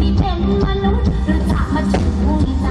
นี่เป็นมนุษย์หรือจะมาถูกใจ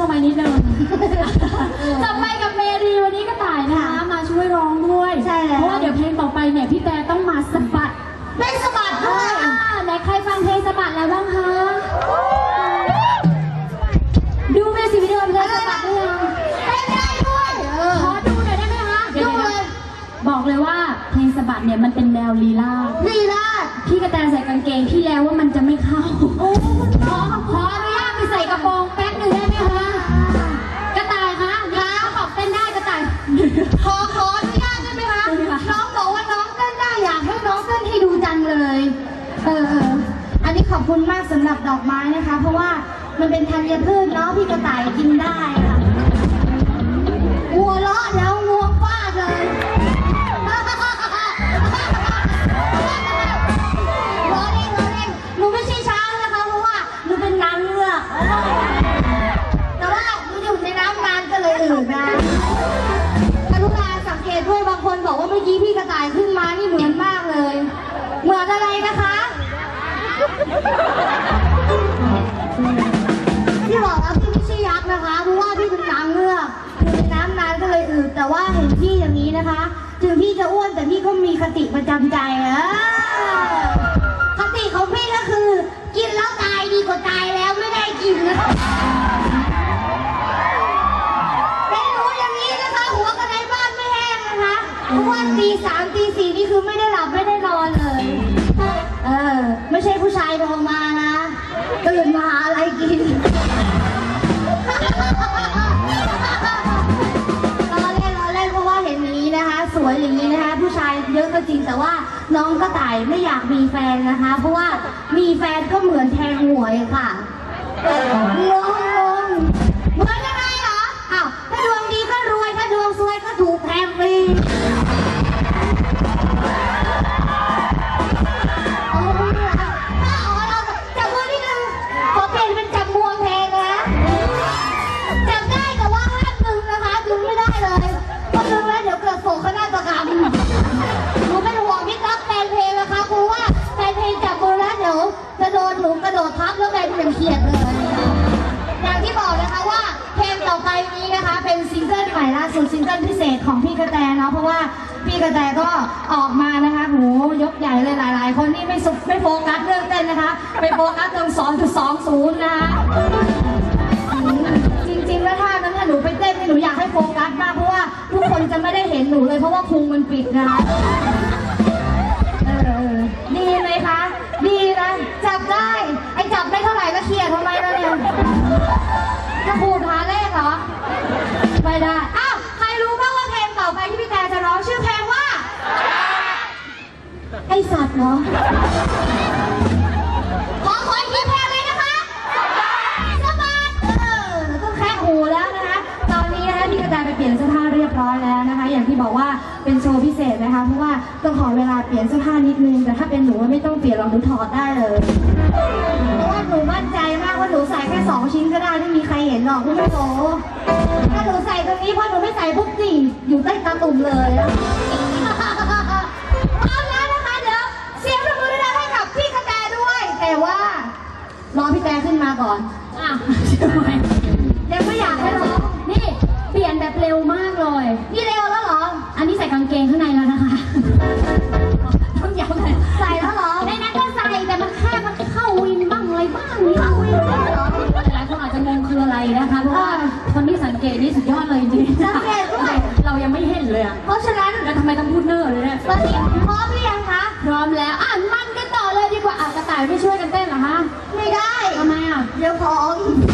ลงไปนี่เดิมต่อไปกับเมรีวันนี้ก็ต่ายนะคะมาช่วยร้องด้วยใช่แล้ว เพราะว่าเดี๋ยวเพลงต่อไปเนี่ยพี่แต่ต้องมาสะบัดไม่สะบัดด้วยไหนใครฟังเพลงสะบัดแล้วบ้างคะดูเมสิกวิดีโอเพลงสะบัดหรืยังเต้นได้ด้วยเออ ขอดูหน่อยได้ไหมคะดูเลย บอกเลยว่าเพลงสะบัดเนี่ยมันเป็นแนวลีลาลีลาพี่กระแตใส่กางเกงพี่แล้วว่ามันจะไม่เข้า เออเอออันนี้ขอบคุณมากสำหรับดอกไม้นะคะ เพราะว่ามันเป็นธัญพืชเนาะพี่กระต่ายกินได้ค่ะวัวเลาะแล้วงวงฟาดเลย ล้อเล่นล้อเล่หนูไม่ใช่ช้างนะคะ เพราะว่าหนูเป็นนางเงือกแต่ว่าหนูอยู่ในน้ำนานก็เลยอืดนะกรุณาสังเกตด้วยบางคนบอกว่าเมื่อกี้พี่ พี่บอกแล้วพี่ไม่ใช่ยักษ์นะคะ เพราะว่าพี่เป็นนางเงือกอยู่ในน้ำนานก็เลยอืดแต่ว่าเห็นพี่อย่างนี้นะคะ ถึงพี่จะอ้วนแต่พี่ก็มีคติประจำใจเออคติของพี่ก็คือ กินแล้วตายดีกว่าตายแล้วไม่ได้กินนะคะเป็นหนูอย่างนี้นะคะ หัวกระไดบ้านไม่แห้งนะคะเพราะว่าตีสามตีสี่นี่คือไม่ได้หลับไม่ได้นอนายโทรมานะ ตื่นมาหาอะไรกินล้อเล่นล้อเล่นเพราะว่าเห็นอย่างนี้นะคะ สวยอย่างนี้นะคะ ผู้ชายเยอะก็จริงแต่ว่าน้องกระต่ายไม่อยากมีแฟนนะคะ เพราะว่ามีแฟนก็เหมือนแทงหวยค่ะงงงเหมือนยังไงเหรออ้าวถ้าดวงดีก็รวยถ้าดวงซวยก็ถูกแทงฟรี ของพี่กระแตเนาะเพราะว่าพี่กระแตก็ออกมานะคะโหยกใหญ่เลยหลาย ๆ คนนี่ไม่สุไม่โฟกัสเรื่องเต้นนะคะ ไปโฟกัสตรง2.20 นะคะจริงๆแล้วท่านั้นถ้าหนูไปเต้นนี่หนูอยากให้โฟกัสมากเพราะว่าทุกคนจะไม่ได้เห็นหนูเลยเพราะว่าพุงมันปิดนะคะเออดีไหมคะ ดีนะ จับได้ ไอ้จับได้เท่าไหร่ก็เคลียร์ทำไมล่ะเนี่ยจะพูดหาเลขเหรอไม่ได้ อ้าว ใครรู้บ้างว่าเพลงต่อไปที่พี่แต่จะร้องชื่อเพลงว่า ไอ สัตว์เหรอ ขอขออีกทีเพลงเลยนะคะสะบัดเออต้องแค่หูแล้วนะคะ ตอนนี้นะคะพี่กระแตไปเปลี่ยนเสื้อผ้าเรียบร้อยแล้วนะคะ อย่างที่บอกว่าเป็นโชว์พิเศษนะคะ เพราะว่าต้องขอเวลาเปลี่ยนเสื้อผ้านิดนึง แต่ถ้าเป็นหนูไม่ต้องเปลี่ยนหรอกหนูถอดได้เลย เพราะว่าหนูมั่นใจมากว่าหนูใส่แค่สองชิ้นก็ได้ไม่มีใครเห็นหรอกคุณผู้ชมถ้าหนูใส่ตรงนี้พอหนูไม่ใส่ปุ๊บจริงอยู่ใต้ตาตุ่มเลยเอา ก่อน อะทำไม อ่